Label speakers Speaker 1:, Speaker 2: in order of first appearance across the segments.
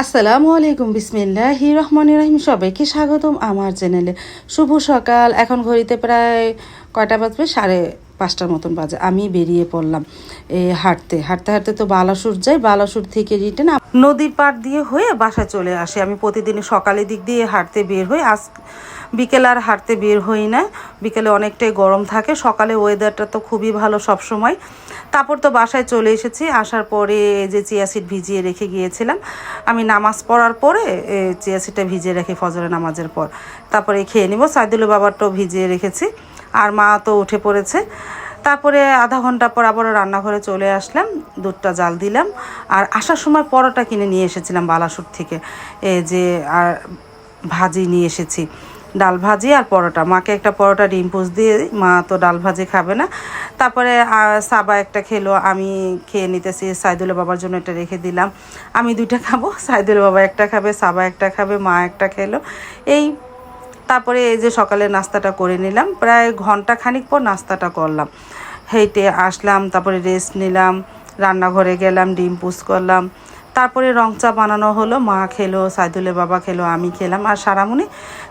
Speaker 1: আসসালামু আলাইকুম, বিসমিল্লাহ রহমান রহিম। সবাইকে স্বাগতম আমার চ্যানেলে। শুভ সকাল। এখন ঘড়িতে প্রায় কয়টা বাজবে? সাড়ে পাঁচটার মতন বাজে। আমি বেরিয়ে পড়লাম এ হাঁটতে। হাঁটতে হাঁটতে তো বালাসুর যাই বালাসুর থেকে রিটেন নদীর পাড় দিয়ে হয়ে বাসায় চলে আসি। আমি প্রতিদিন সকালের দিক দিয়ে হাঁটতে বের হই। আজ বিকেল আর হাঁটতে বের হই না। বিকেলে অনেকটাই গরম থাকে। সকালে ওয়েদারটা তো খুবই ভালো সব সময় তারপর তো বাসায় চলে এসেছি। আসার পরে যে চিয়া সিড ভিজিয়ে রেখে গিয়েছিলাম। আমি নামাজ পড়ার পরে এ, চিয়া সিডটা ভিজিয়ে রেখে ফজরে নামাজের পর। তারপরে খেয়ে নিব। সাইদুল বাবারটাও ভিজিয়ে রেখেছি। আর মা তো উঠে পড়েছে। তারপরে আধা ঘণ্টা পর আবার রান্নাঘরে চলে আসলাম, দুধটা জাল দিলাম, আর আসার সময় পরোটা কিনে নিয়ে এসেছিলাম বালাসুর থেকে। এই যে আর ভাজি নিয়ে এসেছি, ডাল ভাজি আর পরোটা। মাকে একটা পরোটা ডিম পোস দিয়ে মা তো ডাল ভাজি খাবে না। তারপরে সাবা একটা খেলো, আমি খেয়ে নিতেছি, সাইদুলের বাবার জন্য এটা রেখে দিলাম। আমি দুইটা খাব, সাইদুলের বাবা একটা খাবে, সাবা একটা খাবে, মা একটা খেলো। এই তারপরে এই যে সকালে নাস্তাটা করে নিলাম। প্রায় ঘণ্টা খানিক পর নাস্তাটা করলাম। হেঁটে আসলাম, তারপরে রেস্ট নিলাম, রান্নাঘরে গেলাম, ডিম পুষ করলাম। তারপরে রং চা বানানো হলো, মা খেলো, সাইদুলের বাবা খেলো, আমি খেলাম। আর সারামণি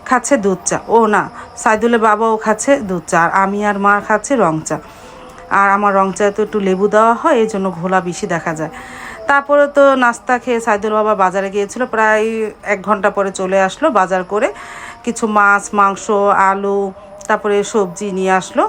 Speaker 1: খাচ্ছে দুধ চা। ও না, সাইদুলের বাবাও খাচ্ছে দুধ চা, আর আমি আর মা খাচ্ছে রং চা। আর আমার রং চায় তো একটু লেবু দেওয়া হয়, এই জন্য ঘোলা বেশি দেখা যায়। তারপরে তো নাস্তা খেয়ে সাইদুল বাবা বাজারে গিয়েছিল, প্রায় এক ঘণ্টা পরে চলে আসলো বাজার করে। কিছু মাছ মাংস আলু তারপরে সবজি নিয়ে আসলো।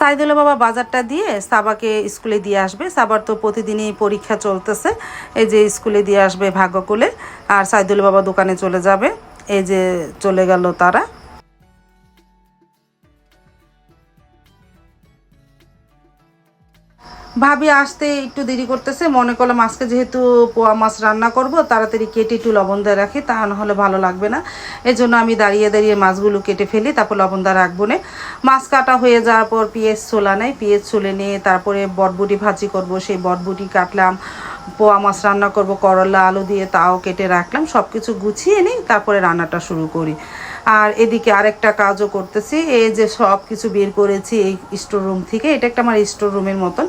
Speaker 1: সাইদুল্লাহ বাবা বাজারটা দিয়ে সাবাকে স্কুলে দিয়ে আসবে। সাবার তো প্রতিদিনই পরীক্ষা চলতেছে। এই যে স্কুলে দিয়ে আসবে ভাগ্যকুলে। আর সাইদুল বাবা দোকানে চলে যাবে। এই যে চলে গেল তারা। ভাবি আসতে একটু দেরি করতেছে, মনে করলাম আজকে যেহেতু পোয়া মাছ রান্না করব, তাড়াতাড়ি কেটে একটু লবণ দিয়ে রাখি, তা না হলে ভালো লাগবে না। এই জন্য আমি দাঁড়িয়ে দাঁড়িয়ে মাছগুলো কেটে ফেলি, তারপর লবণ দিয়ে রাখব না। মাছ কাটা হয়ে যাওয়ার পর পিঁয়াজ ছোলা নেয় পিঁয়াজ ছুলে নিয়ে তারপরে বটবুটি ভাজি করব, সেই বটবুটি কাটলাম। পোয়া মাছ রান্না করব, করলা, আলু দিয়ে তাও কেটে রাখলাম সব কিছু গুছিয়ে নিই, তারপরে রান্নাটা শুরু করি। আর এদিকে আরেকটা কাজও করতেছি, এই যে সব কিছু বের করেছি এই স্টোর রুম থেকে, এটা একটা আমার স্টোর রুমের মতন।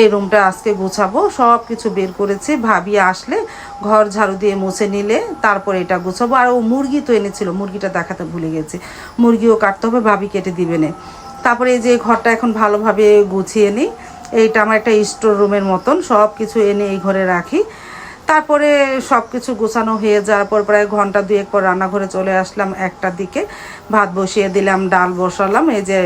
Speaker 1: এই রুমটা আজকে গোছাবো সব কিছু বের করেছি, ভাবি আসলে ঘর ঝাড়ু দিয়ে মুছে নিলে তারপরে এটা গোছাবো। আর ও মুরগি তো এনেছিল, মুরগিটা দেখাতে ভুলে গেছি, মুরগিও কাটতে হবে, ভাবি কেটে দিবে না। তারপরে এই যে ঘরটা এখন ভালোভাবে গুছিয়ে নিই এইটা আমার একটা স্টোর রুমের মতন সব কিছু এনে এই ঘরে রাখি। তারপরে সব কিছু গোছানো হয়ে যাওয়ার পর প্রায় ঘণ্টা দুয়েক পর রান্নাঘরে চলে আসলাম একটার দিকে। ভাত বসিয়ে দিলাম, ডাল বসালাম, এই যে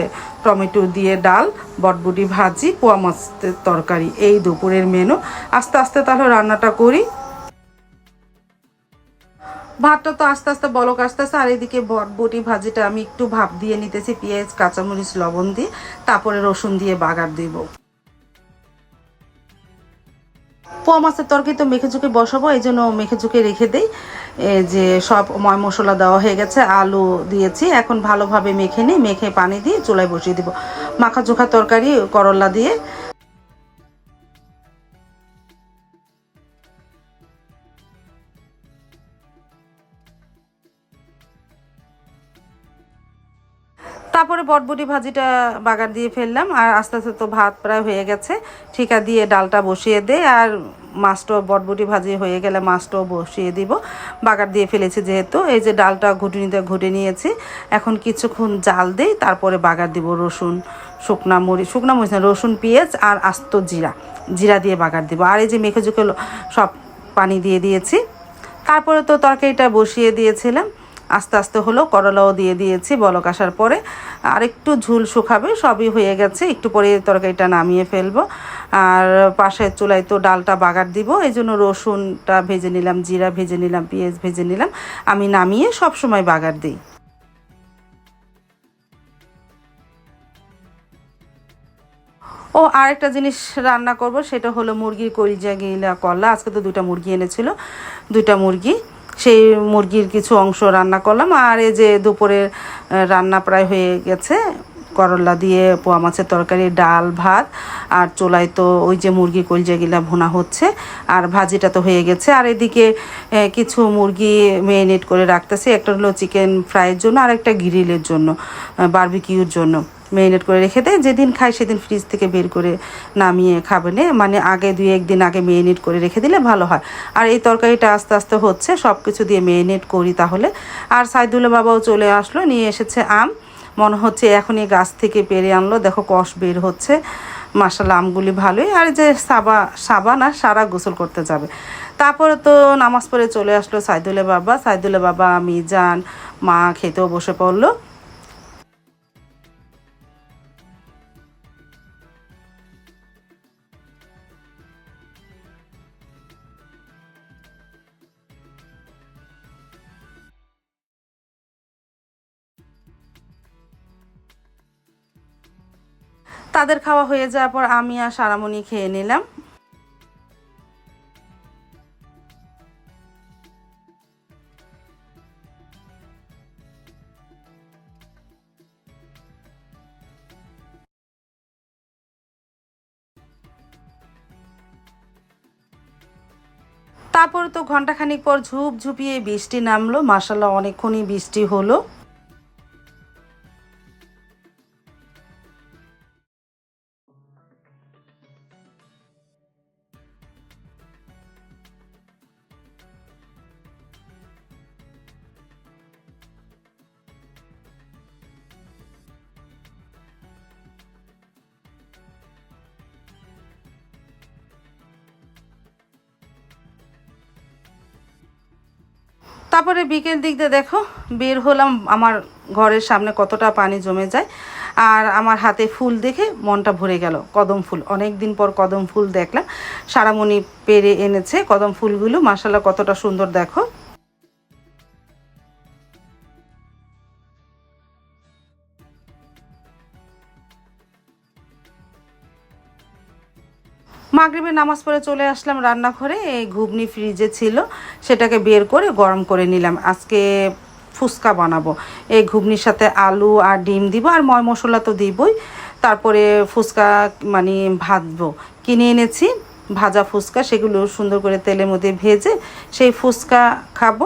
Speaker 1: টমেটো দিয়ে ডাল, বটবুটি ভাজি, পোয়া মাছের তরকারি, এই দুপুরের মেনু আস্তে আস্তে তাহলে রান্নাটা করি। ভাতটা তো আস্তে আস্তে বলক আস্তে আস্তে আর এদিকে বটবটি ভাজিটা আমি একটু ভাপ দিয়ে নিতেছি, পেঁয়াজ, কাঁচামরিচ, লবণ দিয়ে, তারপরে রসুন দিয়ে বাগার দিব। পোয়া মাছের তরকারি তো মেখে ঝুঁকে বসাবো এই জন্য মেখে ঝুঁকে রেখে দিই। যে সব ময় মশলা দেওয়া হয়ে গেছে, আলু দিয়েছি, এখন ভালোভাবে মেখে নিই, মেখে পানি দিয়ে চুলায় বসিয়ে দিব। মাখা চোখা তরকারি, করলা দিয়ে। বটবটি ভাজিটা বাগার দিয়ে ফেললাম, আর আস্তে আস্তে তো ভাত প্রায় হয়ে গেছে। ঠিকা দিয়ে ডালটা বসিয়ে দে, আর মাছটাও বটবটি ভাজি হয়ে গেলে মাছটাও বসিয়ে দিব। বাগার দিয়ে ফেলেছি যেহেতু, এই যে ডালটা ঘুটুনিতে ঘুটে নিয়েছি। এখন কিছুক্ষণ জাল দিই, তারপরে বাগার দিব রসুন, শুকনা মরিচ শুকনা মরিচ না, রসুন, পেঁয়াজ, আর আস্ত জিরা। জিরা দিয়ে বাগার দিব। আর এই যে মেখে ঝুঁকে সব পানি দিয়ে দিয়েছি। তারপরে তো তরকারিটা বসিয়ে দিয়েছিলাম। আস্তে আস্তে হলো, করলাও দিয়ে দিয়েছি, বলক আসার পরে আর একটু ঝুল শুকাবে, সবই হয়ে গেছে, একটু পরে তরকারিটা নামিয়ে ফেলব। আর পাশের চুলায় তো ডালটা বাগার দিব, এই জন্য রসুনটা ভেজে নিলাম, জিরা ভেজে নিলাম, পেঁয়াজ ভেজে নিলাম, আমি নামিয়ে সব সময় বাগার দিই। ও, আরেকটা জিনিস রান্না করব, সেটা হলো মুরগির কলিজা গিলা করলা আজকে তো দুইটা মুরগি এনেছিল, দুইটা মুরগি। সেই মুরগির কিছু অংশ রান্না করলাম। আর এই যে দুপুরের রান্না প্রায় হয়ে গেছে। করলা দিয়ে পোয়া মাছের তরকারি, ডাল, ভাত, আর চোলায় তো ওই যে মুরগি কলজাগুলা ভুনা হচ্ছে, আর ভাজিটা তো হয়ে গেছে। আর এদিকে কিছু মুরগি মেরিনেট করে রাখতেছি। একটা হলো চিকেন ফ্রাইয়ের জন্য আর একটা গ্রিলের জন্য বারবিকিউর জন্য। মেরিনেট করে রেখে দেয়। যেদিন খাই সেদিন ফ্রিজ থেকে বের করে নামিয়ে খাবে নে। মানে আগে দুই একদিন আগে মেরিনেট করে রেখে দিলে ভালো হয়। আর এই তরকারিটা আস্তে আস্তে হচ্ছে সব কিছু দিয়ে মেরিনেট করি তাহলে। আর সাইদুল্লা বাবাও চলে আসলো, নিয়ে এসেছে আম। মনে হচ্ছে এখনই গাছ থেকে পেরে আনলো। দেখো কষ বের হচ্ছে। মাসাল্লাহ আমগুলি ভালোই। আর যে সাবা সাবা না সারা গোসল করতে যাবে। তারপরে তো নামাজ পড়ে চলে আসলো সাইদুল্লা বাবা। সাইদুল্লা বাবা আমি যান মা খেতেও বসে পড়ল। তাদের খাওয়া হয়ে যাওয়ার পর আমি আর সারামণি খেয়ে নিলাম। তারপর তো ঘন্টাখানিক পর ঝুপ ঝুপিয়ে বৃষ্টি নামলো। মাসাল্লাহ অনেকক্ষণই বৃষ্টি হলো। তারপরে বিকেল দিক দিয়ে দেখো, বের হলাম আমার ঘরের সামনে কতটা পানি জমে যায়। আর আমার হাতে ফুল দেখে মনটা ভরে গেল, কদম ফুল। অনেক দিন পর কদম ফুল দেখলাম। সারামণি পেরে এনেছে কদম ফুলগুলো। মাসাল্লাহ কতটা সুন্দর দেখো। মাগরিবের নামাজ পড়ে চলে আসলাম রান্নাঘরে, এই ঘুগনি ফ্রিজে ছিল, সেটাকে বের করে গরম করে নিলাম। আজকে ফুচকা বানাবো। এই ঘুগনির সাথে আলু আর ডিম দিব, আর ময় মশলা তো দিবই। তারপরে ফুচকা মানে ভাজবো। কিনে এনেছি, ভাজা ফুচকা, সেগুলো সুন্দর করে তেলের মধ্যে ভেজে সেই ফুচকা খাব।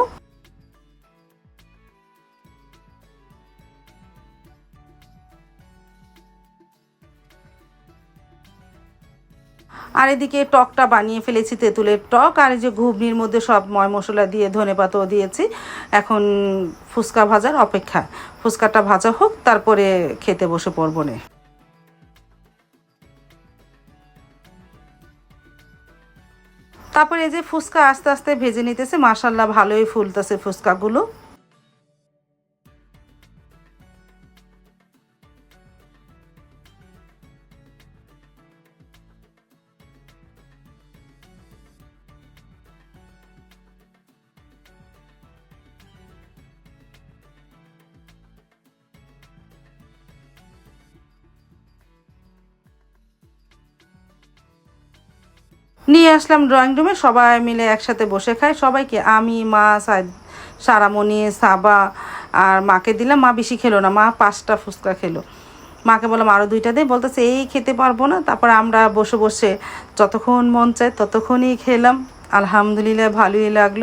Speaker 1: আর এদিকে টকটা বানিয়ে ফেলেছি তেঁতুলের টক, আর এই যে ঘুগনির মধ্যে সব ময় মশলা দিয়ে, ধনে পাতাও দিয়েছি। এখন ফুচকা ভাজার অপেক্ষা ফুচকাটা ভাজা হোক, তারপরে খেতে বসে পড়ব নে তারপরে এই যে ফুচকা আস্তে আস্তে ভেজে নিতেছে মাসাল্লাহ ভালোই ফুলতেছে ফুচকাগুলো। নিয়ে আসলাম ড্রয়িং রুমে সবাই মিলে একসাথে বসে খাই। সবাইকে আমি, মা সারামণি, সাবা আর মাকে দিলাম। মা বেশি খেলো না। মা পাঁচটা ফুচকা খেলো। মাকে বললাম আরও দুইটা দে। বলতেছে, এই খেতে পারব না। তারপর আমরা বসে বসে যতক্ষণ মন চায় ততক্ষণই খেলাম। আলহামদুলিল্লাহ, ভালোই লাগল।